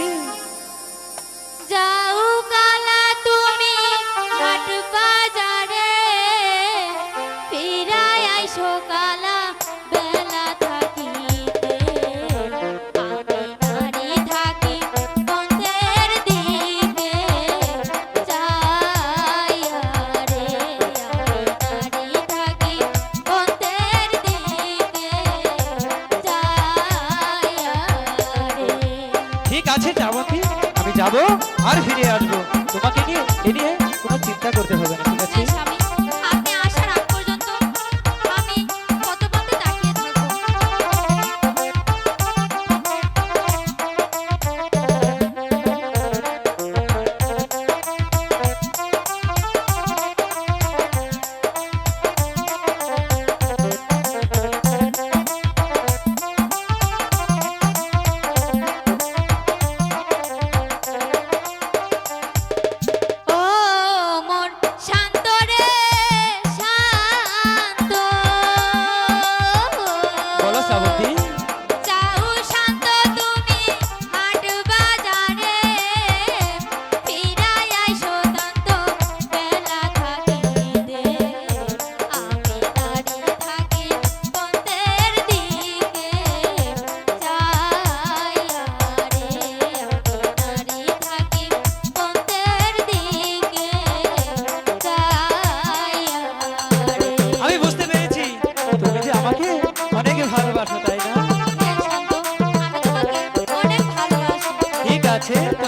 Two. আর ফিরে আসব। তোমাকে নিয়ে এ নিয়ে তোমার চিন্তা করতে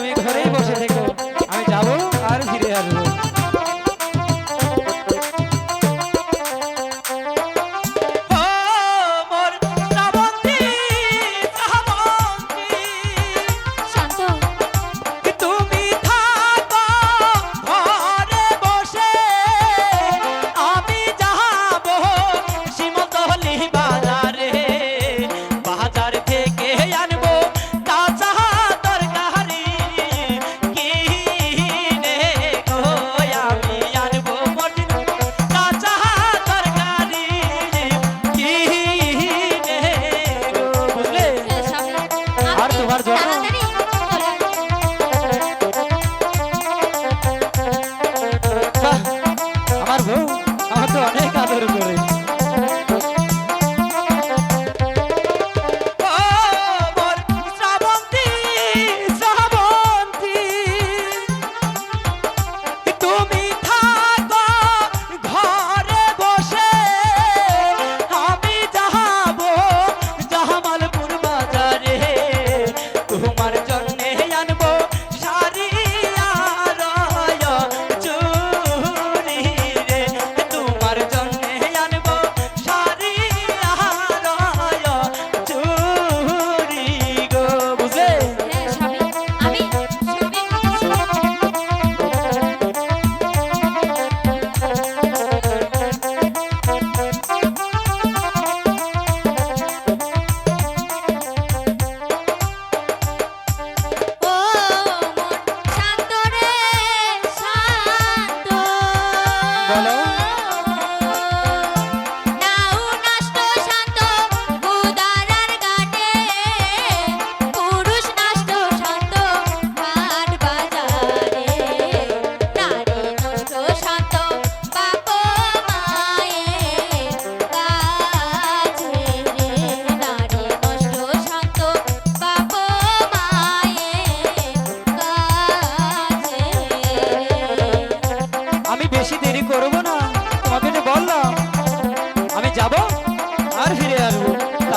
তুমি ঘরেই বসে থেকো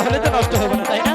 তাহলে তো নষ্ট হবে না তাই না?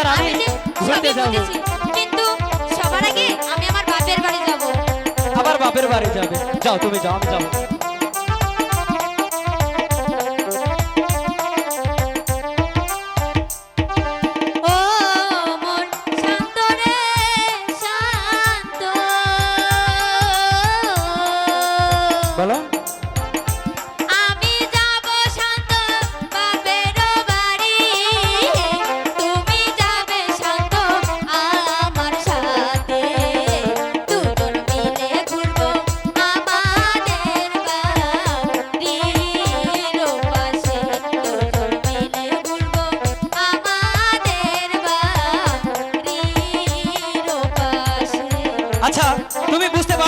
আর আমি ঘুরতে যাব। কিন্তু সবার আগে আমি আমার বাপের বাড়ি যাব। আবার বাপের বাড়ি যাবে। যাও তুমি যাও আমি যাব।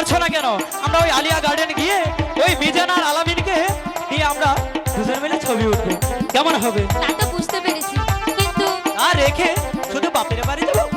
বুঝছ না কেন? আমরা ওই আলিয়া গার্ডেন গিয়ে ওই মিজান আর আলামিনকে নিয়ে আমরা দুজন মিলে ছবি উঠবো। কেমন হবে? তো বুঝতে আর রেখে শুধু বাপের বাড়ি যাব?